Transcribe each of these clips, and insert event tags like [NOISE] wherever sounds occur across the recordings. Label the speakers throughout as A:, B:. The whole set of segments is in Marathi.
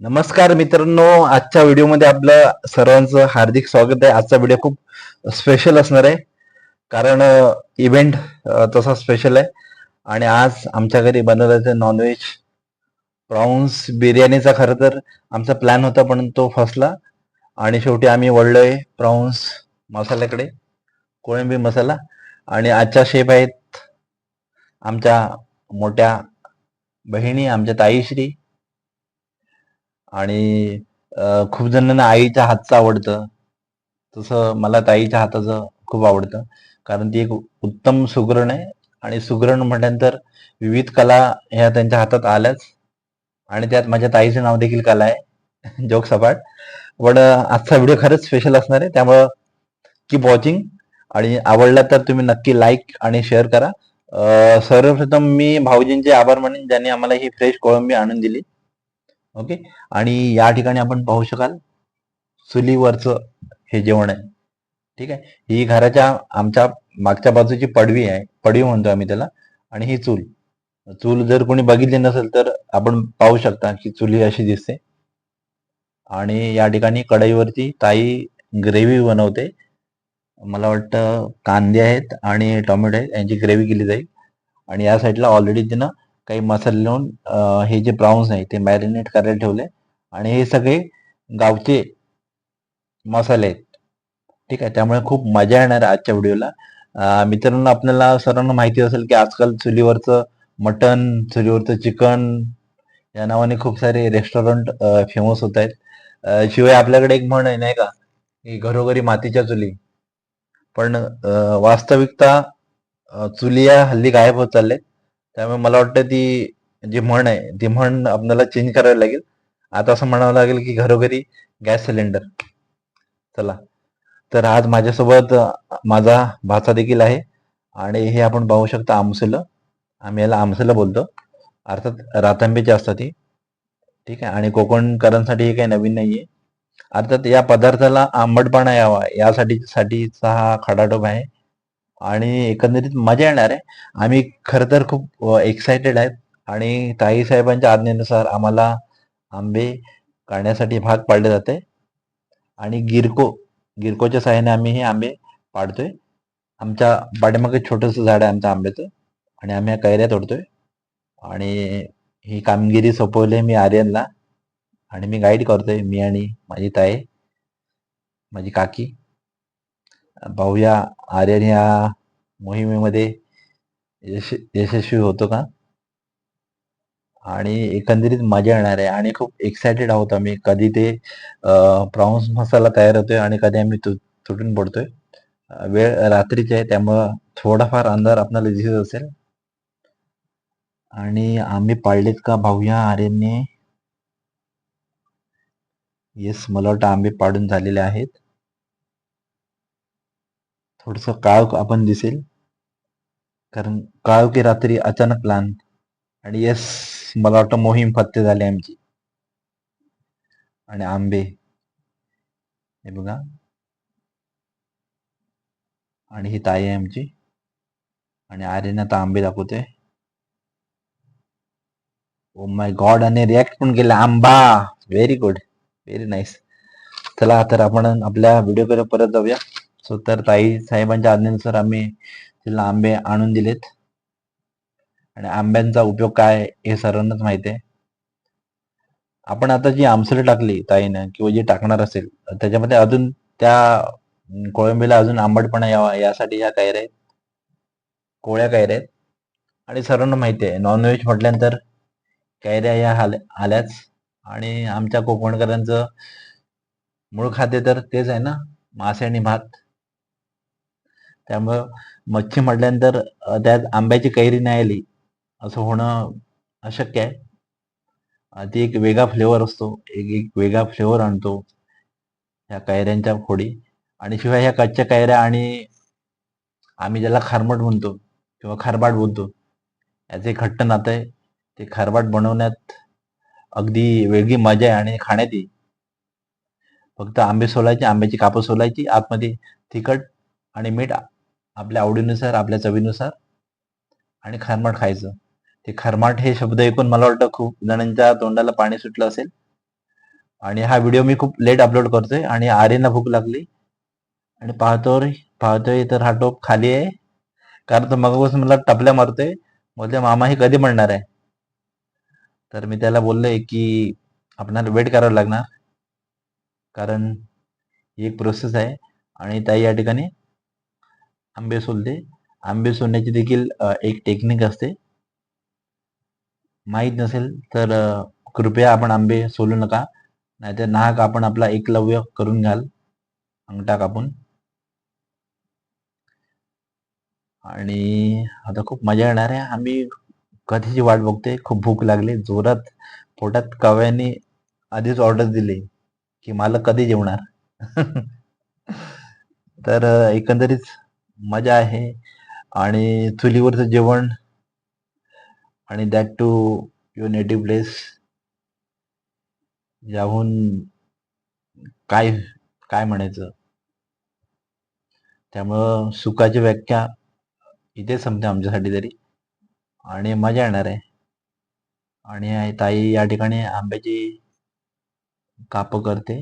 A: नमस्कार मित्रांनो आजच्या व्हिडिओमध्ये आपलं सर्वांचं हार्दिक स्वागत आहे. आजचा व्हिडिओ खूप स्पेशल असणार आहे. कारण इव्हेंट तसा स्पेशल आहे. आणि आज आमच्या घरी बनवलं नॉनव्हेज प्रॉन्स बिर्याणीचा. खरं तर आमचा प्लॅन होता पण तो फसला. आणि शेवटी आम्ही वळलोय प्रॉन्स मसाल्याकडे कोळंबी मसाला. आणि आजच्या शेफ आहेत आमच्या मोठ्या बहिणी आमच्या ताईश्री आणि खूप जणांना आईच्या हातचं आवडतं. तसं मला ताईच्या हाताचं खूप आवडतं. कारण ती एक उत्तम सुगरण आहे. आणि सुगरण म्हटल्यानंतर विविध कला ह्या त्यांच्या हातात आल्याच. आणि त्यात माझ्या ताईचं नाव देखील कला आहे. [LAUGHS] जोक सपाट पण आजचा व्हिडिओ खरंच स्पेशल असणार आहे. त्यामुळं कीप वॉचिंग आणि आवडला तर तुम्ही नक्की लाईक आणि शेअर करा. सर्वप्रथम मी भाऊजींचे आभार मानेन ज्यांनी आम्हाला ही फ्रेश कोळंबी आणून दिली. ओके? आणि या ठिकाणी आपण पाहू शकाल चुलीवरचं हे जेवण आहे. ठीक आहे? ही घराच्या आमच्या मागच्या बाजूची पडवी आहे. पडवी म्हणतो आम्ही त्याला. आणि ही चूल. चूल जर कोणी बघितली नसेल तर आपण पाहू शकता की चुली अशी दिसते. आणि या ठिकाणी कढईवरती ताई ग्रेव्ही बनवते. मला वाटतं कांदे आहेत आणि टोमॅटो आहेत. यांची ग्रेव्ही केली जाईल. आणि या साईडला ऑलरेडी तिनं काही मसाले लावून हे जे प्राऊन्स आहे ते मॅरिनेट करायला ठेवले. आणि हे सगळे गावचे मसाले आहेत. ठीक आहे त्यामुळे खूप मजा येणार आहे आजच्या व्हिडिओला मित्रांनो आपल्याला सर्वांना माहिती असेल की आजकाल चुलीवरचं मटन चुलीवरचं चिकन या नावाने खूप सारे रेस्टॉरंट फेमस होत आहेत. शिवाय आपल्याकडे एक म्हण आहे नाही का की घरोघरी मातीच्या चुली. पण वास्तविकता चुली या हल्ली गायब होत चालल्यात त्यामुळे मला वाटतं ती जी म्हण आहे ती म्हण आपल्याला चेंज करावी लागेल. आता असं म्हणावं लागेल की घरोघरी गॅस सिलेंडर. चला. तर आज माझ्यासोबत माझा भाचा देखील आहे आणि हे आपण पाहू शकता आमसेलं. आम्ही याला आमसेला बोलतो. अर्थात रातांबीची असतात ती ठीक आहे? आणि कोकणकरांसाठी हे काही नवीन नाही आहे अर्थात या पदार्थाला आंबटपणा यावा. यासाठी साठीचा हा खडाटोप आहे. आणि एकंदरीत मजा येणार आहे. आम्ही खरं तर खूप एक्सायटेड आहेत. आणि ताई साहेबांच्या आज्ञेनुसार आम्हाला आंबे काढण्यासाठी भाग पाडले जाते. आणि गिरको गिरकोच्या सहाय्याने आम्ही हे आंबे पाडतोय. आमच्या पाठीमागे छोटंसं झाड आहे आमच्या आंब्याचं. आणि आम्ही ह्या कैऱ्या तोडतोय. आणि ही कामगिरी सोपवली मी आर्यनला. आणि मी गाईड करतोय मी आणि माझी ताई माझी काकी. पाहूया आर्यन या मोहिमेमध्ये यश यशस्वी होतो का? आणि एकंदरीत मजा येणार आहे. आणि खूप एक्सायटेड आहोत आम्ही. कधी ते प्रॉन्स मसाला तयार होतोय आणि कधी आम्ही तु तुटून पडतोय. वेळ रात्रीची आहे त्यामुळं थोडाफार अंधार आपल्याला दिसत असेल. आणि आम्ही पाळलेत का भाऊया आर्यनने? येस मला वाटतं आंबे पाडून झालेले आहेत. थोडस काळ आपण दिसेल. कारण काळ की रात्री अचानक प्लान आणि येस मला वाटतं मोहीम फत्ते झाली आमची. आणि आंबे. हे बघा. आणि ही ताई आहे आमची. आणि आर्यन आता आंबे दाखवते. ओ माय गॉड आणि रिॲक्ट पण केला. आंबा! व्हेरी गुड व्हेरी नाईस चला तर आपण आपल्या व्हिडिओकडे परत जाऊया. सो तर ताई साहेबांच्या आज्ञेनुसार आम्ही तिला आंबे आणून दिलेत. आणि आंब्यांचा उपयोग काय हे सर्वांनाच माहिती आहे. आपण आता जी आमसर टाकली ताईनं किंवा जी टाकणार असेल त्याच्यामध्ये अजून त्या कोळंबीला अजून आंबटपणा यावा यासाठी ह्या कैऱ्या आहेत. कोळ्या कैऱ्या आहेत. आणि सर्वांना माहिती आहे नॉनव्हेज म्हटल्यानंतर कैऱ्या या आल्याच. आणि आमच्या कोकणकरांचं मूळ खाद्य तर तेच आहे ना मासे आणि भात. त्यामुळं मच्छी म्हटल्यानंतर त्यात आंब्याची कैरी नाही आली असं होणं अशक्य आहे. ती एक वेगळा फ्लेवर असतो एक एक वेगळा फ्लेवर आणतो ह्या कैऱ्यांच्या फोडी. आणि शिवाय ह्या कच्च्या कैऱ्या आणि आम्ही ज्याला खारमट म्हणतो किंवा खारबाट बोलतो याचे घट्ट नातं आहे. ते खारबाट बनवण्यात अगदी वेगळी मजा आहे आणि खाण्यात येईल. फक्त आंबे सोलायचे आंब्याची कापं सोलायची आतमध्ये तिखट आणि मीठ आपल्या आवडीनुसार आपल्या चवीनुसार आणि खारमाट खायचं. ते खारमाट हे शब्द ऐकून मला वाटतं खूप जणांच्या तोंडाला पाणी सुटलं असेल. आणि हा व्हिडिओ मी खूप लेट अपलोड करतोय आणि आर्यनला भूक लागली. आणि पाहतोय पाहतोय तर हा टोप खाली आहे. कारण तो मगापासून मला टपल्या मारतोय. बोलते मामा हे कधी म्हणणार आहे? तर मी त्याला बोललोय की आपणाला वेट करावं लागणार. कारण ही एक प्रोसेस आहे. आणि ताई या ठिकाणी आंबे सोलते. आंबे सोलण्याची देखील एक टेक्निक असते. माहीत नसेल तर कृपया आपण आंबे सोलू नका. नाहीतर नाहक आपण आपला एकलव्य करून घ्याल. अंगठा कापून. आणि आता खूप मजा येणार आहे. आम्ही कधीची वाट बघतोय. खूप भूक लागली. जोरात पोटात कव्याने आधीच ऑर्डर दिली की मला कधी जेवणार? [LAUGHS] तर एकंदरीत मजा आहे. आणि चुलीवरचं जेवण आणि that to your native place याहून काय काय म्हणायचं? त्यामुळं सुखाची व्याख्या इथे संपते आमच्यासाठी तरी. आणि मजा येणार आहे. आणि ताई या ठिकाणी आंब्याची काप करते.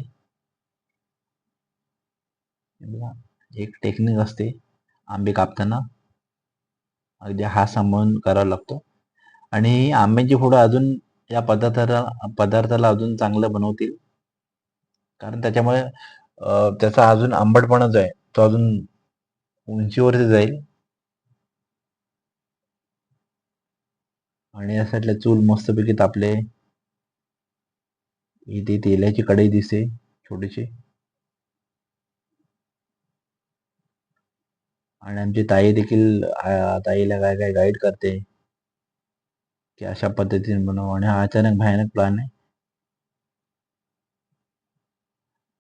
A: एक टेक्निक असते. आंबे कापताना अगदी हा सांभाळून करावा लागतो. आणि आंब्याची फोडं अजून या पदार्थाला पदार्थाला अजून चांगलं बनवतील. कारण त्याच्यामुळे त्याचा अजून आंबटपणा जो आहे तो अजून उंचीवरती जाईल. आणि यासाठी चूल मस्तपैकी तापले. इथे तेलाची कढई दिसते छोटीशी. आणि आमची ताई देखील ताईला काय काय गाईड करते. की अशा पद्धतीने बनव आणि हा अचानक भयानक प्लॅन आहे.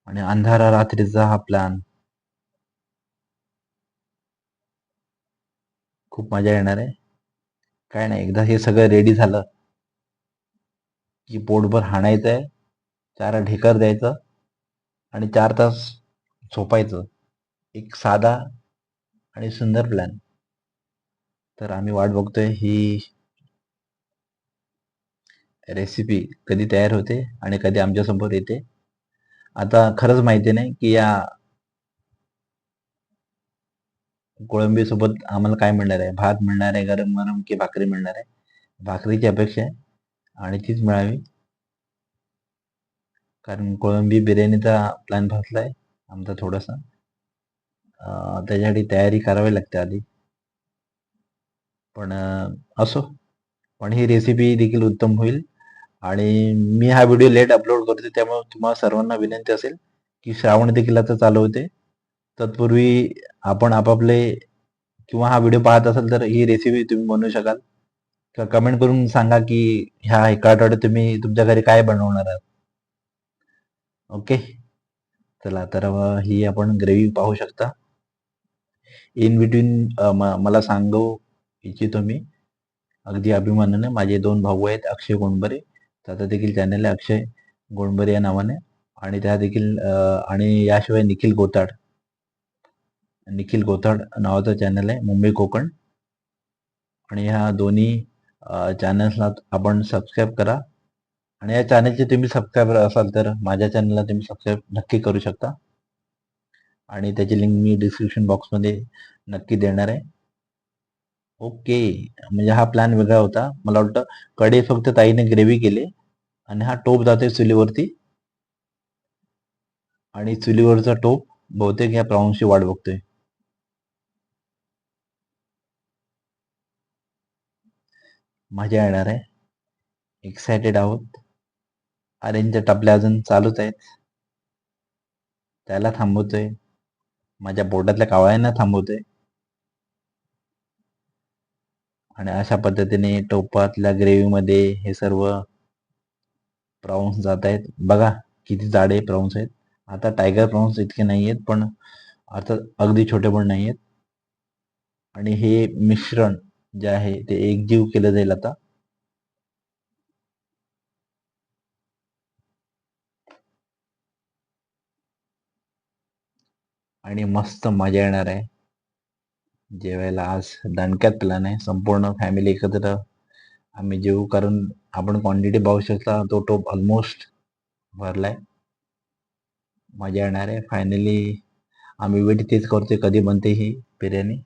A: आणि अंधारा रात्रीचा हा प्लॅन खूप मजा येणार आहे. काय नाही एकदा हे सगळं रेडी झालं की पोटभर हाणायचं आहे. चार ढेकर द्यायचं आणि चार तास झोपायचं. एक साधा आणि सुंदर प्लॅन तर आम्ही वाट बघतोय ही रेसिपी कधी तयार होते आणि कधी आमच्यासमोर येते. आता खरंच माहिती नाही की या कोळंबी सोबत आम्हाला काय मिळणार आहे? भात मिळणार आहे गरम गरम की भाकरी मिळणार आहे? भाकरीची अपेक्षा आहे आणि तीच मिळावी. कारण कोळंबी बिर्याणीचा प्लॅन फसलाय आमचा थोडासा. त्याच्यासाठी तयारी करावी लागते आधी. पण असो. पण ही रेसिपी देखील उत्तम होईल. आणि मी हा व्हिडिओ लेट अपलोड करतो त्यामुळे तुम्हाला सर्वांना विनंती असेल की श्रावण देखील आता चालू होते. तत्पूर्वी आपण आपापले किंवा हा व्हिडिओ पाहत असाल तर ही रेसिपी तुम्ही बनवू शकाल. किंवा कमेंट करून सांगा की ह्या एका आठवड्यात तुम्ही तुमच्या घरी काय बनवणार आहात. ओके चला तर ही आपण ग्रेव्ही पाहू शकता. इन बिटवीन मला सांगू इच्छितो मी. अगदी अभिमानाने माझे दोन भाऊ आहेत अक्षय गोंडबरे. त्याचा देखील चॅनल आहे अक्षय गोंडबरे या नावाने. आणि त्या देखील आणि याशिवाय निखिल गोताड. निखिल गोताड नावाचा चॅनल आहे मुंबई कोकण. आणि ह्या दोन्ही चॅनल्सला आपण सबस्क्राईब करा. आणि या चॅनलचे तुम्ही सबस्क्रायबर असाल तर माझ्या चॅनलला तुम्ही सबस्क्राईब नक्की करू शकता. आणि त्याची लिंक मी डिस्क्रिप्शन बॉक्समध्ये नक्की देणार आहे. ओके म्हणजे हा प्लॅन वेगळा होता. मला वाटतं कडे फक्त ताईने ग्रेव्ही केली आणि हा टोप जातोय चुलीवरती. आणि चुलीवरचा टोप बहुतेक या प्राऊन्सची वाट बघतोय. मजा येणार आहे. एक्सायटेड आहोत. अरेंजच्या टपल्या अजून चालूच आहेत. त्याला थांबवतोय. माझ्या बोटातल्या कावळ्यांना थांबवतोय आणि अशा पद्धतीने टोपातल्या ग्रेव्हीमध्ये हे सर्व प्रॉन्स जात आहेत. बघा किती जाडे प्रॉन्स आहेत. आता टायगर प्राऊन्स इतके नाही आहेत पण आता अगदी छोटे पण नाही आहेत. आणि हे मिश्रण जे आहे ते एकजीव केलं जाईल आता. आणि मस्त मजा येणार आहे. जेवायला आज दणक्यात प्लॅन आहे. संपूर्ण फॅमिली एकत्र आम्ही जेवू. कारण आपण क्वांटिटी पाहू शकता तो टोप ऑलमोस्ट भरलाय. मजा येणार आहे. फायनली आम्ही वेट तेच करतोय कधी बनते ही बिर्याणी.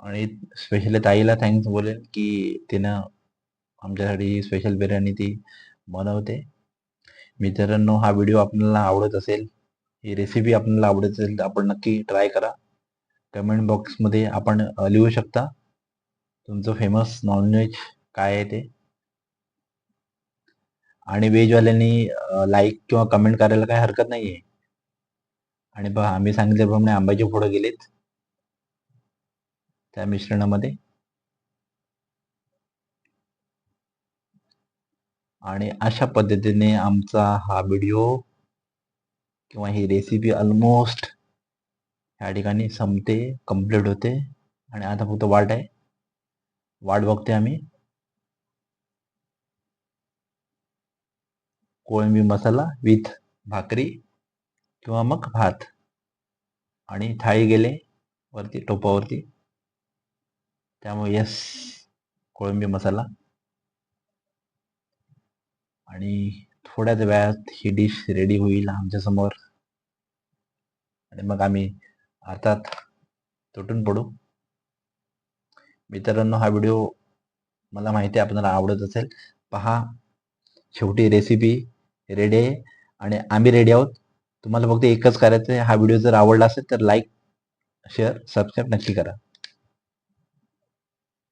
A: आणि स्पेशली ताईला थँक्स बोलेल की तिनं आमच्यासाठी स्पेशल बिर्याणी ती बनवते. मित्रांनो हा व्हिडिओ आपल्याला आवडत असेल ही रेसिपी आपल्याला आवडत असेल तर आपण नक्की ट्राय करा. कमेंट बॉक्समध्ये आपण लिहू शकता. तुमचं फेमस नॉनव्हेज काय आहे ते? आणि व्हेजवाल्यांनी लाईक किंवा कमेंट करायला काही हरकत नाही आहे आणि पहा आम्ही सांगितल्याप्रमाणे आंब्याचे फोडं गेलेत. त्या मिश्रणामध्ये. आणि अशा पद्धतीने आमचा हा व्हिडिओ किंवा ही रेसिपी ऑलमोस्ट ह्या ठिकाणी संपते कंप्लीट होते. आणि आता फक्त वाट आहे. वाट बघते आम्ही. कोळंबी मसाला विथ भाकरी किंवा मग भात. आणि थाळी गेले वरती टोपावरती. त्यामुळे यस कोळंबी मसाला. आणि थोड्याच वेळात ही डिश रेडी होईल आमच्यासमोर आणि मग आम्ही अर्थात तुटून पडू. मित्रांनो हा व्हिडिओ मला माहिती आहे आपल्याला आवडत असेल. पहा शेवटी रेसिपी रेडी आहे आणि आम्ही रेडी आहोत. तुम्हाला फक्त एकच करायचं आहे हा व्हिडिओ जर आवडला असेल तर लाईक शेअर सबस्क्राईब नक्की करा.